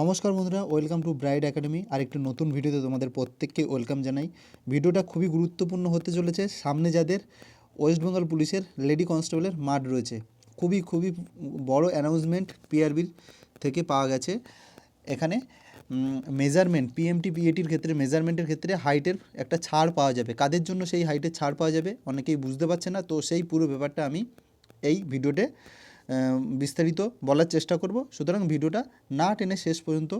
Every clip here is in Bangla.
নমস্কার বন্ধুরা, ওয়েলকাম টু ব্রাইড একাডেমি। আর একটি নতুন ভিডিওতে তোমাদের প্রত্যেককে ওয়েলকাম জানাই। ভিডিওটা খুবই গুরুত্বপূর্ণ হতে চলেছে। সামনে যাদের ওয়েস্ট বেঙ্গল পুলিশের লেডি কনস্টেবলের মাঠ রয়েছে, খুবই খুবই বড় অ্যানাউন্সমেন্ট পিআরবির থেকে পাওয়া গেছে। এখানে মেজারমেন্ট পিএমটি পিএটির ক্ষেত্রে মেজারমেন্টের ক্ষেত্রে হাইটের একটা ছাড় পাওয়া যাবে। কাদের জন্য সেই হাইটের ছাড় পাওয়া যাবে, অনেকেই বুঝতে পারছে না। তো সেই পুরো ব্যাপারটা আমি এই ভিডিওতে বিস্তারিত বলার চেষ্টা করব। সুতরাং ভিডিওটা না টেনে শেষ পর্যন্ত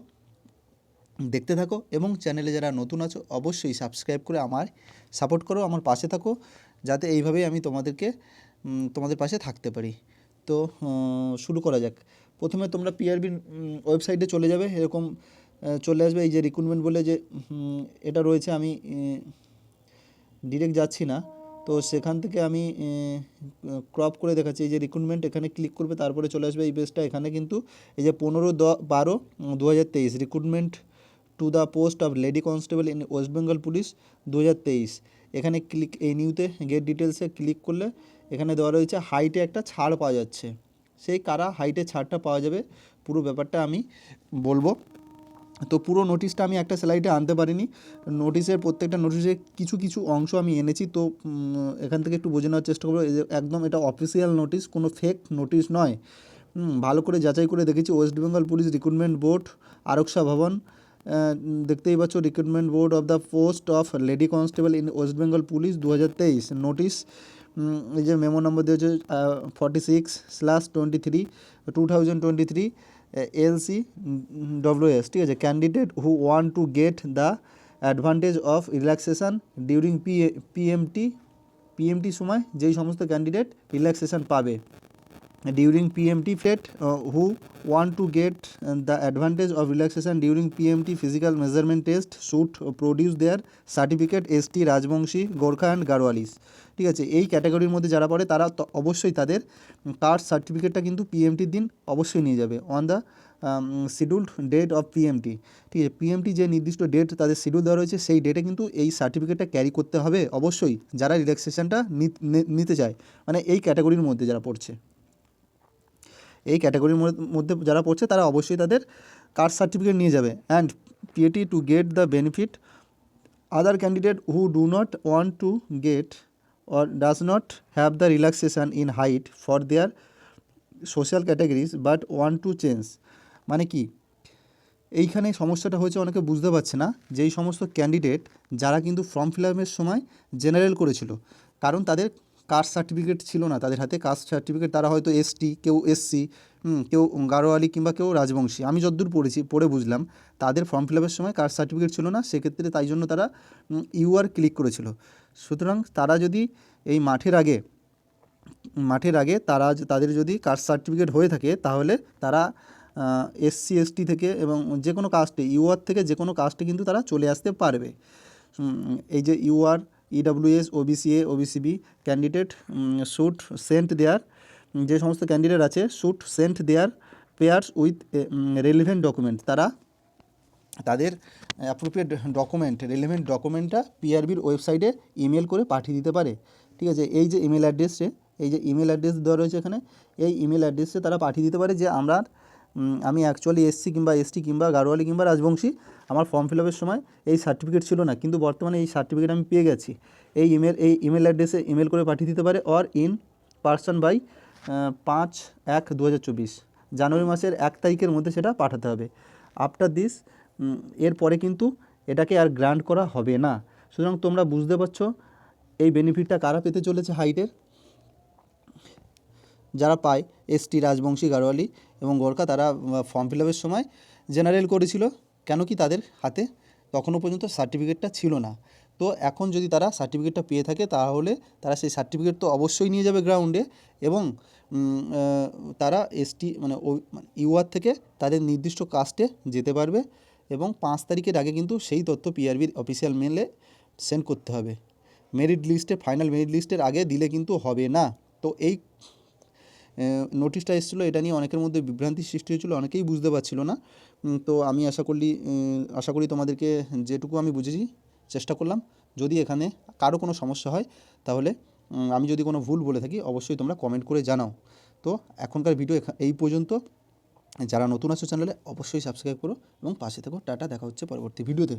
দেখতে থাকো এবং চ্যানেলে যারা নতুন আছো, অবশ্যই সাবস্ক্রাইব করে আমার সাপোর্ট করো, আমার পাশে থাকো, যাতে এইভাবেই আমি তোমাদেরকে তোমাদের পাশে থাকতে পারি। তো শুরু করা যাক। প্রথমে তোমরা পিআরবির ওয়েবসাইটে চলে যাবে। এরকম চলে আসবে। এই যে রিক্রুটমেন্ট বলে যে এটা রয়েছে। আমি ডিরেক্ট যাচ্ছি না। তো সেখান থেকে আমি ক্রপ করে দেখাচ্ছি। এই যে রিক্রুটমেন্ট এখানে ক্লিক করবে, তারপরে চলে আসবে এই পেজটা এখানে কিন্তু এই যে পনেরো দ, বারো দু হাজার তেইশ। Recruitment to the post of lady constable in West Bengal police দু হাজার তেইশ। এখানে ক্লিক এই নিউতে গেট ডিটেলসে ক্লিক করলে এখানে দেওয়া রয়েছে হাইটে একটা ছাড় পাওয়া যাচ্ছে। সেই কারা হাইটে ছাড়টা পাওয়া যাবে, পুরো ব্যাপারটা আমি বলব। তো পুরো নোটিশটা আমি একটা স্লাইডে আনতে পারিনি। নোটিশের প্রত্যেকটা নোটিশে কিছু কিছু অংশ আমি এনেছি। তো এখান থেকে একটু বোঝে নেওয়ার চেষ্টা করব। একদম এটা অফিসিয়াল নোটিশ কোনো ফেক নোটিশ নয়। ভালো করে যাচাই করে দেখেছি। West Bengal police recruitment board Araksha Bhavan দেখতেই পাচ্ছ recruitment board of the post of lady constable in West Bengal police দু হাজার তেইশ নোটিশ এই যে মেমো নম্বর দিয়েছে forty six slash twenty three two thousand twenty three LC WS ঠিক আছে? Candidate who want to get the advantage of relaxation during P PMT PMT সময় যেই সমস্ত ক্যান্ডিডেট রিল্যাক্সেশন পাবে। During PMT fate who want to get the advantage of relaxation during PMT physical measurement test should produce their certificate S T Rajbanshi Gorkha and Garhwalis ঠিক আছে, এই ক্যাটাগরির মধ্যে যারা পড়ে, তারা অবশ্যই তাদের কাস্ট সার্টিফিকেটটা কিন্তু পিএমটির দিন অবশ্যই নিয়ে যাবে on the scheduled date of PMT ঠিক আছে পিএমটি যে নির্দিষ্ট ডেট তাদের শিডিউল দেওয়া রয়েছে, সেই ডেটে কিন্তু এই সার্টিফিকেটটা ক্যারি করতে হবে অবশ্যই যারা রিল্যাক্সেশনটা নিতে চায় মানে এই ক্যাটাগরির মধ্যে যারা পড়ছে। এই ক্যাটাগরির মধ্যে যারা পড়ছে তারা অবশ্যই তাদের কাস্ট সার্টিফিকেট নিয়ে যাবে। And PAT to get the benefit other candidate who do not want to get or does not have the relaxation in height for their social categories but want to change মানে কি? এইখানে সমস্যাটা হয়েছে অনেকে বুঝতে পারছে না যেই সমস্ত ক্যান্ডিডেট যারা কিন্তু ফর্ম ফিল আপের সময় জেনারেল করেছিল, কারণ তাদের কাস্ট সার্টিফিকেট ছিল না তাদের হাতে। কাস্ট সার্টিফিকেট তারা হয়তো এসটি কেউ এসসি কেউ গারোয়ালি কিংবা কেউ রাজবংশী। আমি যতদূর পড়েছি, পড়ে বুঝলাম, তাদের ফর্ম ফিল আপের সময় কাস্ট সার্টিফিকেট ছিল না, সেক্ষেত্রে তাই জন্য তারা ইউআর ক্লিক করেছিল। সুতরাং তারা যদি এই মাঠের আগে মাঠের আগে তারা তাদের যদি কাস্ট সার্টিফিকেট হয়ে থাকে, তাহলে তারা এসসি এসটি থেকে এবং যে কোনো কাস্টে ইউআর থেকে যে কোনো কাস্টে কিন্তু তারা চলে আসতে পারবে। এই যে UR EWS OBC A OBC B candidate should send their যে সমস্ত ক্যান্ডিডেট আছে should send their papers with relevant document তারা তাদের অ্যাপ্রোপ্রিয়েট ডকুমেন্ট রেলিভেন্ট ডকুমেন্টটা পিআরবির ওয়েবসাইটে ইমেল করে পাঠিয়ে দিতে পারে। ঠিক আছে? এই যে ইমেল অ্যাড্রেসে এই যে ইমেল অ্যাড্রেস দেওয়া রয়েছে এখানে, এই ইমেল অ্যাড্রেসে তারা পাঠিয়ে দিতে পারে যে আমরা আমি অ্যাকচুয়ালি এসসি কিংবা এসটি কিংবা গাড়োয়ালি কিংবা রাজবংশী আমার ফর্ম ফিল আপের সময় এই সার্টিফিকেট ছিল না, কিন্তু বর্তমানে এই সার্টিফিকেট আমি পেয়ে গেছি। এই ইমেল এই ইমেল অ্যাড্রেসে ইমেল করে পাঠিয়ে দিতে পারে অর ইন পার্সন বাই পাঁচ এক দু জানুয়ারি মাসের এক তারিখের মধ্যে সেটা পাঠাতে হবে। আফটার দিস এরপরে কিন্তু এটাকে আর গ্রান্ট করা হবে না। সুতরাং তোমরা বুঝতে পারছ এই বেনিফিটটা কারা পেতে চলেছে হাইটের যারা পায় এসটি রাজবংশী, গারোয়ালি এবং গোর্খা, তারা ফর্ম ফিল আপের সময় জেনারেল করেছিল। কেন কি তাদের হাতে তখনও পর্যন্ত সার্টিফিকেটটা ছিল না। তো এখন যদি তারা সার্টিফিকেটটা পেয়ে থাকে, তাহলে তারা সেই সার্টিফিকেট তো অবশ্যই নিয়ে যাবে গ্রাউন্ডে এবং তারা এসটি মানে ও ইউআর থেকে তাদের নির্দিষ্ট কাস্টে যেতে পারবে এবং পাঁচ তারিখের আগে কিন্তু সেই তথ্য পিআরবির অফিসিয়াল মেলে সেন্ড করতে হবে। মেরিট লিস্টে ফাইনাল মেরিট লিস্টের আগে দিলে কিন্তু হবে না। তো এই নোটিশটা এসেছিল এটা নিয়ে অনেকের মধ্যে বিভ্রান্তির সৃষ্টি হয়েছিল অনেকেই বুঝতে পারছিল না। তো আমি আশা করি উম, আশা করি তোমাদেরকে যেটুকু আমি বুঝেছি চেষ্টা করলাম। যদি এখানে কারও কোনো সমস্যা হয় তাহলে আমি যদি কোনো ভুল বলে থাকি অবশ্যই তোমরা কমেন্ট করে জানাও। তো এখনকার ভিডিও এই পর্যন্ত। যারা নতুন আছো চ্যানেলে অবশ্যই সাবস্ক্রাইব করো এবং পাশে থেকো। টাটা দেখা হচ্ছে পরবর্তী ভিডিওতে